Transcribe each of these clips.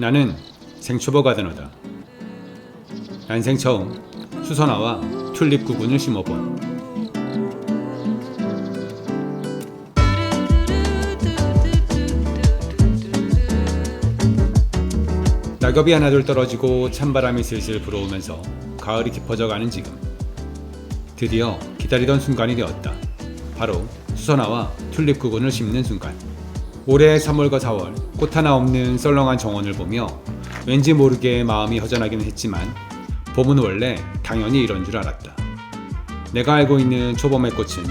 나는 생초보 가드너다. 난생 처음 수선화와 튤립 구근을 심어본. 낙엽이 하나둘 떨어지고 찬바람이 슬슬 불어오면서 가을이 깊어져가는 지금 드디어 기다리던 순간이 되었다. 바로 수선화와 튤립 구근을 심는 순간. 올해 3월과 4월 꽃 하나 없는 썰렁한 정원을 보며 왠지 모르게 마음이 허전하긴 했지만 봄은 원래 당연히 이런 줄 알았다. 내가 알고 있는 초봄의 꽃은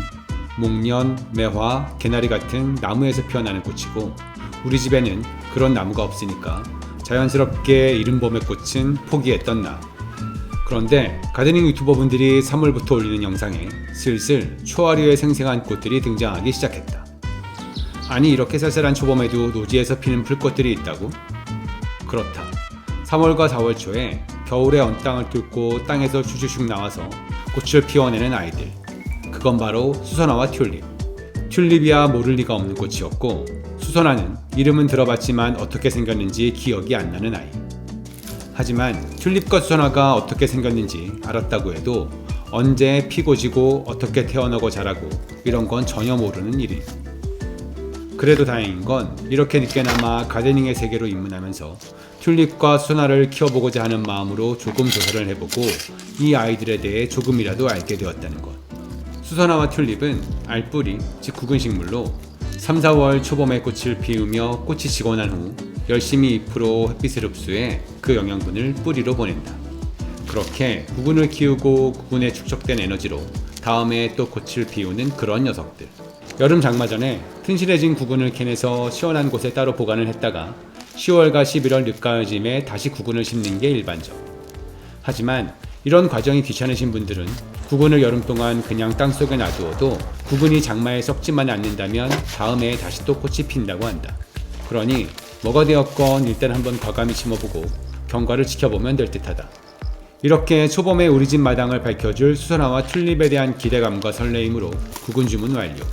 목련, 매화, 개나리 같은 나무에서 피어나는 꽃이고 우리 집에는 그런 나무가 없으니까 자연스럽게 이른 봄의 꽃은 포기했던 나. 그런데 가드닝 유튜버분들이 3월부터 올리는 영상에 슬슬 초하류의 생생한 꽃들이 등장하기 시작했다. 아니 이렇게 쌀쌀한 초봄에도 노지에서 피는 풀꽃들이 있다고? 그렇다. 3월과 4월 초에 겨울의 언 땅을 뚫고 땅에서 슈슈슉 나와서 꽃을 피워내는 아이들. 그건 바로 수선화와 튤립. 튤립이야 모를 리가 없는 꽃이었고 수선화는 이름은 들어봤지만 어떻게 생겼는지 기억이 안 나는 아이. 하지만 튤립과 수선화가 어떻게 생겼는지 알았다고 해도 언제 피고 지고 어떻게 태어나고 자라고 이런 건 전혀 모르는 일이. 그래도 다행인 건 이렇게 늦게나마 가드닝의 세계로 입문하면서 튤립과 수선화를 키워보고자 하는 마음으로 조금 조사를 해보고 이 아이들에 대해 조금이라도 알게 되었다는 것. 수선화와 튤립은 알뿌리, 즉 구근 식물로 3, 4월 초봄에 꽃을 피우며 꽃이 지고 난 후 열심히 잎으로 햇빛을 흡수해 그 영양분을 뿌리로 보낸다. 그렇게 구근을 키우고 구근에 축적된 에너지로 다음에 또 꽃을 피우는 그런 녀석들. 여름 장마 전에 튼실해진 구근을 캐내서 시원한 곳에 따로 보관을 했다가 10월과 11월 늦가을쯤에 다시 구근을 심는 게 일반적. 하지만 이런 과정이 귀찮으신 분들은 구근을 여름 동안 그냥 땅 속에 놔두어도 구근이 장마에 썩지만 않는다면 다음 해에 다시 또 꽃이 핀다고 한다. 그러니 뭐가 되었건 일단 한번 과감히 심어보고 경과를 지켜보면 될 듯하다. 이렇게 초봄에 우리 집 마당을 밝혀줄 수선화와 튤립에 대한 기대감과 설레임으로 구근 주문 완료.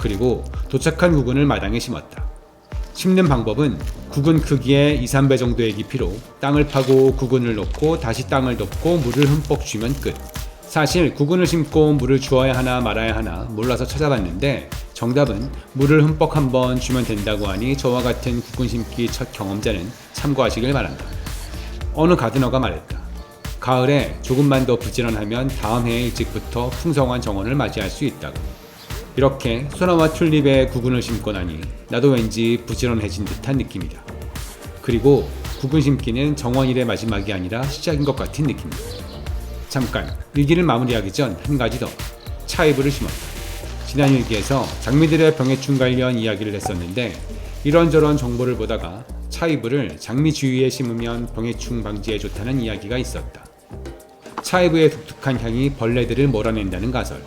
그리고 도착한 구근을 마당에 심었다. 심는 방법은 구근 크기의 2, 3배 정도의 깊이로 땅을 파고 구근을 놓고 다시 땅을 덮고 물을 흠뻑 주면 끝. 사실 구근을 심고 물을 주어야 하나 말아야 하나 몰라서 찾아봤는데 정답은 물을 흠뻑 한번 주면 된다고 하니 저와 같은 구근 심기 첫 경험자는 참고하시길 바란다. 어느 가드너가 말했다. 가을에 조금만 더 부지런하면 다음 해 일찍부터 풍성한 정원을 맞이할 수 있다고. 이렇게 소나와 튤립에 구근을 심고 나니 나도 왠지 부지런해진 듯한 느낌이다. 그리고 구근 심기는 정원일의 마지막이 아니라 시작인 것 같은 느낌이다. 잠깐 일기를 마무리하기 전 한 가지 더 차이브를 심었다. 지난 일기에서 장미들의 병해충 관련 이야기를 했었는데 이런저런 정보를 보다가 차이브를 장미 주위에 심으면 병해충 방지에 좋다는 이야기가 있었다. 차이브의 독특한 향이 벌레들을 몰아낸다는 가설.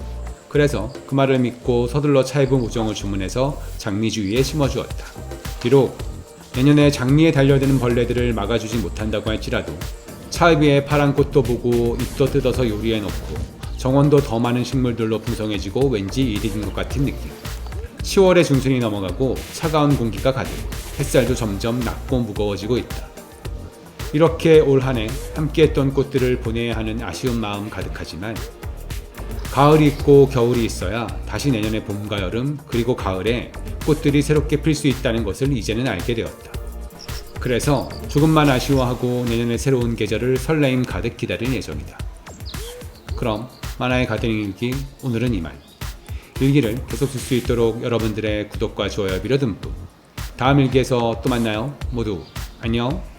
그래서 그 말을 믿고 서둘러 차이브 모종을 주문해서 장미 주위에 심어주었다. 비록 내년에 장미에 달려드는 벌레들을 막아주지 못한다고 할지라도 차이브의 파란 꽃도 보고 잎도 뜯어서 요리해 놓고 정원도 더 많은 식물들로 풍성해지고 왠지 된것 같은 느낌. 10월의 중순이 넘어가고 차가운 공기가 가득, 햇살도 점점 낮고 무거워지고 있다. 이렇게 올 한 해 함께했던 꽃들을 보내야 하는 아쉬운 마음 가득하지만 가을이 있고 겨울이 있어야 다시 내년의 봄과 여름 그리고 가을에 꽃들이 새롭게 필 수 있다는 것을 이제는 알게 되었다. 그래서 조금만 아쉬워하고 내년의 새로운 계절을 설레임 가득 기다릴 예정이다. 그럼 만화의 가드닝 일기 오늘은 이만. 일기를 계속 쓸 수 있도록 여러분들의 구독과 좋아요 빌어 듬뿍. 다음 일기에서 또 만나요. 모두 안녕.